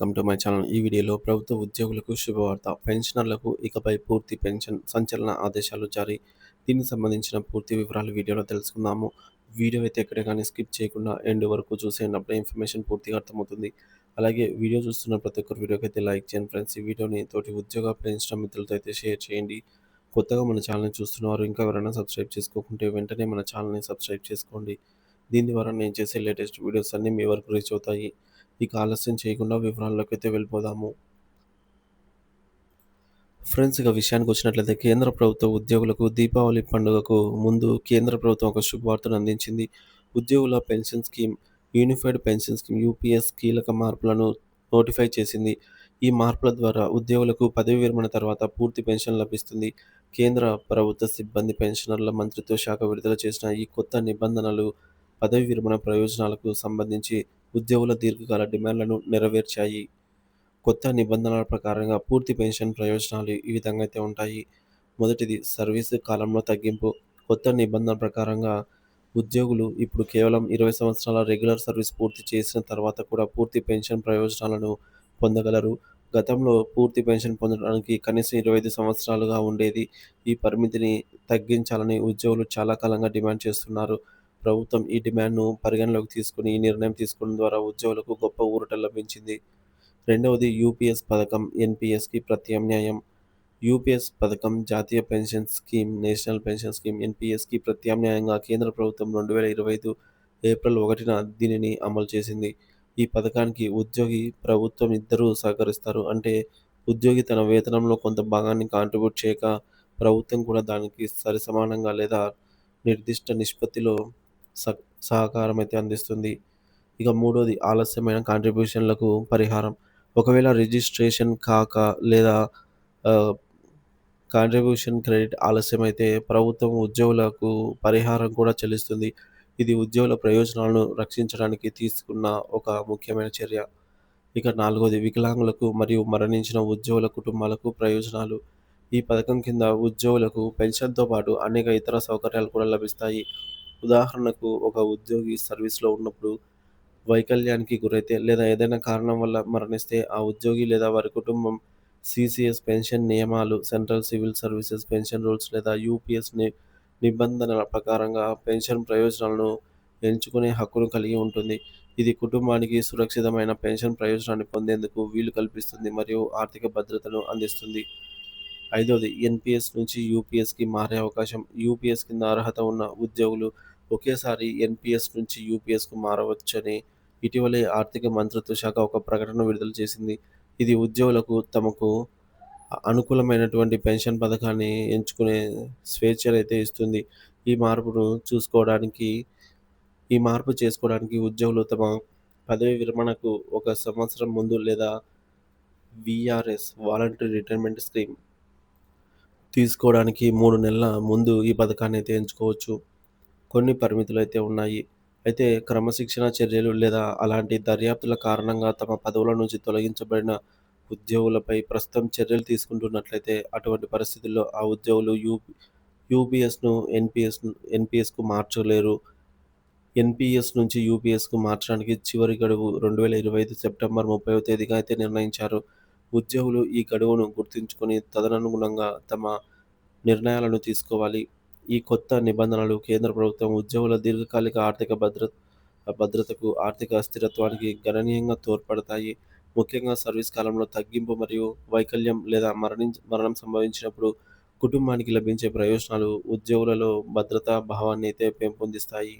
Welcome to my channel. ఈ వీడియోలో ప్రభుత్వ ఉద్యోగులకు శుభవార్త పెన్షనర్లకు ఇకపై పూర్తి పెన్షన్ సంచలన ఆదేశాలు జారీ. దీనికి సంబంధించిన పూర్తి వివరాలు వీడియోలో తెలుసుకుందాము. వీడియో అయితే ఎక్కడ కానీ స్కిప్ చేయకుండా ఎండ్ వరకు చూసేటప్పుడు ఇన్ఫర్మేషన్ పూర్తిగా అర్థమవుతుంది. అలాగే వీడియో చూస్తున్న ప్రతి ఒక్కరు వీడియోకి అయితే లైక్ చేయండి ఫ్రెండ్స్. ఈ వీడియోని తోటి ఉద్యోగ పెన్షన్ మిత్రులతో అయితే షేర్ చేయండి. కొత్తగా మన ఛానల్ని చూస్తున్నవారు ఇంకా ఎవరైనా సబ్స్క్రైబ్ చేసుకోకుంటే వెంటనే మన ఛానల్ని సబ్స్క్రైబ్ చేసుకోండి. దీని ద్వారా నేను చేసే లేటెస్ట్ వీడియోస్ అన్నీ మీ వరకు రీచ్ అవుతాయి. ఇక ఆలస్యం చేయకుండా వివరాల్లోకి అయితే వెళ్ళిపోదాము. ఫ్రెండ్స్ ఇక విషయానికి వచ్చినట్లయితే కేంద్ర ప్రభుత్వ ఉద్యోగులకు దీపావళి పండుగకు ముందు కేంద్ర ప్రభుత్వం ఒక శుభవార్తను అందించింది. ఉద్యోగుల pension scheme unified pension scheme UPS కీలక మార్పులను నోటిఫై చేసింది. ఈ మార్పుల ద్వారా ఉద్యోగులకు పదవి విరమణ తర్వాత పూర్తి పెన్షన్ లభిస్తుంది. కేంద్ర ప్రభుత్వ సిబ్బంది పెన్షనర్ల మంత్రిత్వ శాఖ విడుదల చేసిన ఈ కొత్త నిబంధనలు పదవి విరమణ ప్రయోజనాలకు సంబంధించి ఉద్యోగుల దీర్ఘకాల డిమాండ్లను నెరవేర్చాయి. కొత్త నిబంధనల ప్రకారంగా పూర్తి పెన్షన్ ప్రయోజనాలు ఈ విధంగా అయితే ఉంటాయి. మొదటిది సర్వీసు కాలంలో తగ్గింపు. కొత్త నిబంధన ప్రకారంగా ఉద్యోగులు ఇప్పుడు కేవలం ఇరవై సంవత్సరాల రెగ్యులర్ సర్వీస్ పూర్తి చేసిన తర్వాత కూడా పూర్తి పెన్షన్ ప్రయోజనాలను పొందగలరు. గతంలో పూర్తి పెన్షన్ పొందడానికి కనీసం ఇరవై ఐదు సంవత్సరాలుగా ఉండేది. ఈ పరిమితిని తగ్గించాలని ఉద్యోగులు చాలా కాలంగా డిమాండ్ చేస్తున్నారు. ప్రభుత్వం ఈ డిమాండ్ను పరిగణలోకి తీసుకుని ఈ నిర్ణయం తీసుకోవడం ద్వారా ఉద్యోగులకు గొప్ప ఊరట లభించింది. రెండవది యూపీఎస్ పథకం ఎన్పిఎస్కి ప్రత్యామ్నాయం. యూపీఎస్ పథకం జాతీయ pension scheme national pension scheme ఎన్పిఎస్కి ప్రత్యామ్నాయంగా కేంద్ర ప్రభుత్వం రెండు వేల ఇరవై ఐదు ఏప్రిల్ ఒకటిన దీనిని అమలు చేసింది. ఈ పథకానికి ఉద్యోగి ప్రభుత్వం ఇద్దరూ సహకరిస్తారు. అంటే ఉద్యోగి తన వేతనంలో కొంత భాగాన్ని కాంట్రిబ్యూట్ చేయక ప్రభుత్వం కూడా దానికి సరి సమానంగా లేదా నిర్దిష్ట నిష్పత్తిలో సహకారం అయితే అందిస్తుంది. ఇక మూడోది ఆలస్యమైన కాంట్రిబ్యూషన్లకు పరిహారం. ఒకవేళ రిజిస్ట్రేషన్ కాక లేదా కాంట్రిబ్యూషన్ క్రెడిట్ ఆలస్యమైతే ప్రభుత్వం ఉద్యోగులకు పరిహారం కూడా చెల్లిస్తుంది. ఇది ఉద్యోగుల ప్రయోజనాలను రక్షించడానికి తీసుకున్న ఒక ముఖ్యమైన చర్య. ఇక నాలుగోది వికలాంగులకు మరియు మరణించిన ఉద్యోగుల కుటుంబాలకు ప్రయోజనాలు. ఈ పథకం కింద ఉద్యోగులకు పెన్షన్తో పాటు అనేక ఇతర సౌకర్యాలు కూడా లభిస్తాయి. ఉదాహరణకు ఒక ఉద్యోగి సర్వీస్లో ఉన్నప్పుడు వైకల్యానికి గురైతే లేదా ఏదైనా కారణం వల్ల మరణిస్తే ఆ ఉద్యోగి లేదా వారి కుటుంబం సిసిఎస్ పెన్షన్ నియమాలు central civil services pension rules లేదా యూపీఎస్ నిబంధనల ప్రకారంగా పెన్షన్ ప్రయోజనాలను ఎంచుకునే హక్కును కలిగి ఉంటుంది. ఇది కుటుంబానికి సురక్షితమైన పెన్షన్ ప్రయోజనాన్ని పొందేందుకు వీలు కల్పిస్తుంది మరియు ఆర్థిక భద్రతను అందిస్తుంది. ఐదవది ఎన్పిఎస్ నుంచి యూపీఎస్కి మారే అవకాశం యూపీఎస్ కింద అర్హత ఉన్న ఉద్యోగులు ఒకేసారి ఎన్పిఎస్ నుంచి యూపీఎస్కు మారవచ్చని ఇటీవలే ఆర్థిక మంత్రిత్వ శాఖ ఒక ప్రకటన విడుదల చేసింది. ఇది ఉద్యోగులకు తమకు అనుకూలమైనటువంటి పెన్షన్ పథకాన్ని ఎంచుకునే స్వేచ్ఛనైతే ఇస్తుంది. ఈ మార్పును చూసుకోవడానికి ఈ మార్పు చేసుకోవడానికి ఉద్యోగులు తమ పదవి విరమణకు ఒక సంవత్సరం ముందు లేదా విఆర్ఎస్ వాలంటరీ రిటైర్మెంట్ స్కీమ్ తీసుకోవడానికి మూడు నెలల ముందు ఈ పథకాన్ని అయితే ఎంచుకోవచ్చు. కొన్ని పరిమితులు అయితే ఉన్నాయి. అయితే క్రమశిక్షణ చర్యలు లేదా అలాంటి దర్యాప్తుల కారణంగా తమ పదవుల నుంచి తొలగించబడిన ఉద్యోగులపై ప్రస్తుతం చర్యలు తీసుకుంటున్నట్లయితే అటువంటి పరిస్థితుల్లో ఆ ఉద్యోగులు యూ యూపీఎస్ను ఎన్పిఎస్ ఎన్పిఎస్కు మార్చలేరు. ఎన్పిఎస్ నుంచి యూపీఎస్కు మార్చడానికి చివరి గడువు రెండు వేల ఇరవై ఐదు సెప్టెంబర్ ముప్పై తేదీగా అయితే నిర్ణయించారు. ఉద్యోగులు ఈ గడువును గుర్తుంచుకొని తదనుగుణంగా తమ నిర్ణయాలను తీసుకోవాలి. ఈ కొత్త నిబంధనలు కేంద్ర ప్రభుత్వం ఉద్యోగుల దీర్ఘకాలిక ఆర్థిక భద్రత భద్రతకు ఆర్థిక స్థిరత్వానికి గణనీయంగా తోడ్పడతాయి. ముఖ్యంగా సర్వీస్ కాలంలో తగ్గింపు మరియు వైకల్యం లేదా మరణించ మరణం సంభవించినప్పుడు కుటుంబానికి లభించే ప్రయోజనాలు ఉద్యోగులలో భద్రతా భావాన్ని అయితే పెంపొందిస్తాయి.